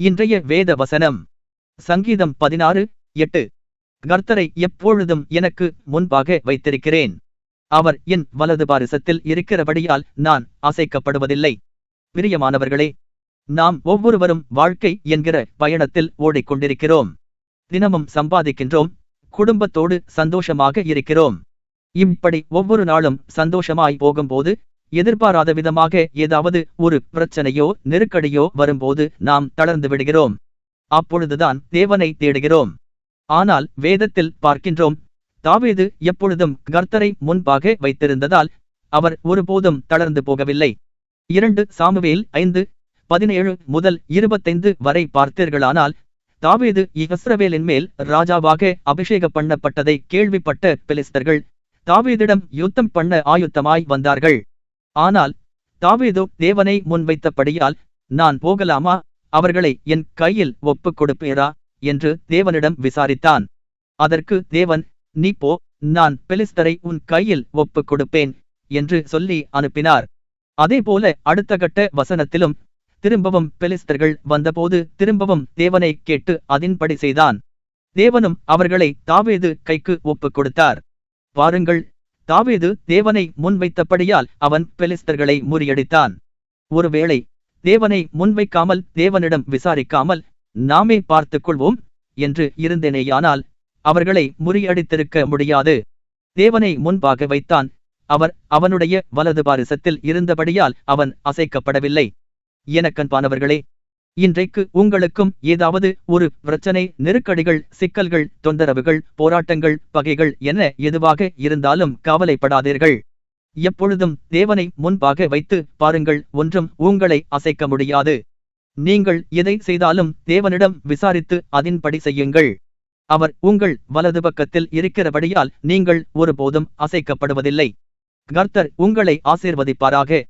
இன்றைய வேத வசனம். சங்கீதம் பதினாறு எட்டு. கர்த்தரை எப்பொழுதும் எனக்கு முன்பாக வைத்திருக்கிறேன். அவர் என் வலது பாரிசத்தில் இருக்கிறபடியால் நான் அசைக்கப்படுவதில்லை. பிரியமானவர்களே நாம் ஒவ்வொருவரும் வாழ்க்கை என்கிற பயணத்தில் ஓடிக்கொண்டிருக்கிறோம். தினமும் சம்பாதிக்கின்றோம் குடும்பத்தோடு சந்தோஷமாக இருக்கிறோம். இப்படி ஒவ்வொரு நாளும் சந்தோஷமாய் போகும்போது எதிர்பாராத விதமாக ஏதாவது ஒரு பிரச்சனையோ நெருக்கடியோ வரும்போது நாம் தளர்ந்து விடுகிறோம். அப்பொழுதுதான் தேவனை தேடுகிறோம். ஆனால் வேதத்தில் பார்க்கின்றோம் தாவீது எப்பொழுதும் கர்த்தரை முன்பாக வைத்திருந்ததால் அவர் ஒருபோதும் தளர்ந்து போகவில்லை. இரண்டு சாமுவேல் ஐந்து பதினேழு முதல் இருபத்தைந்து வரை பார்த்தீர்களானால் தாவீது இஸ்ரவேலின் மேல் ராஜாவாக அபிஷேகம் பண்ணப்பட்டதை கேள்விப்பட்ட பெலிஸ்தர்கள் தாவீதிடம் யுத்தம் பண்ண ஆயுத்தமாய் வந்தார்கள். ஆனால் தாவீதோ தேவனை முன்வைத்தபடியால் நான் போகலாமா? அவர்களை என் கையில் ஒப்புக் கொடுப்பீரா? என்று தேவனிடம் விசாரித்தான். அதற்கு தேவன் நீ போ நான் பெலிஸ்தரை உன் கையில் ஒப்புக் கொடுப்பேன் என்று சொல்லி அனுப்பினார். அதேபோல அடுத்த கட்ட வசனத்திலும் திரும்பவும் பெலிஸ்தர்கள் வந்தபோது திரும்பவும் தேவனை கேட்டு அதின்படி செய்தான். தேவனும் அவர்களை தாவேது கைக்கு ஒப்புக் கொடுத்தார். பாருங்கள் தாவீது தேவனை முன்வைத்தபடியால் அவன் பெலிஸ்தர்களை முறியடித்தான். ஒருவேளை தேவனை முன்வைக்காமல் தேவனிடம் விசாரிக்காமல் நாமே பார்த்துக் கொள்வோம் என்று இருந்தேனேயானால் அவர்களை முறியடித்திருக்க முடியாது. தேவனை முன்பாக வைத்தான். அவர் அவனுடைய வலது பாரிசத்தில் இருந்தபடியால் அவன் அசைக்கப்படவில்லை. எனக்கன்பானவர்களே இன்றைக்கு உங்களுக்கும் ஏதாவது ஒரு பிரச்சனை நெருக்கடிகள் சிக்கல்கள் தொந்தரவுகள் போராட்டங்கள் பகைகள் என எதுவாக இருந்தாலும் கவலைப்படாதீர்கள். எப்பொழுதும் தேவனை முன்பாக வைத்து பாருங்கள் ஒன்றும் உங்களை அசைக்க முடியாது. நீங்கள் எதை செய்தாலும் தேவனிடம் விசாரித்து அதின்படி செய்யுங்கள். அவர் உங்கள் வலது பக்கத்தில் இருக்கிறபடியால் நீங்கள் ஒருபோதும் அசைக்கப்படுவதில்லை. கர்த்தர் உங்களை ஆசீர்வதிப்பாராக.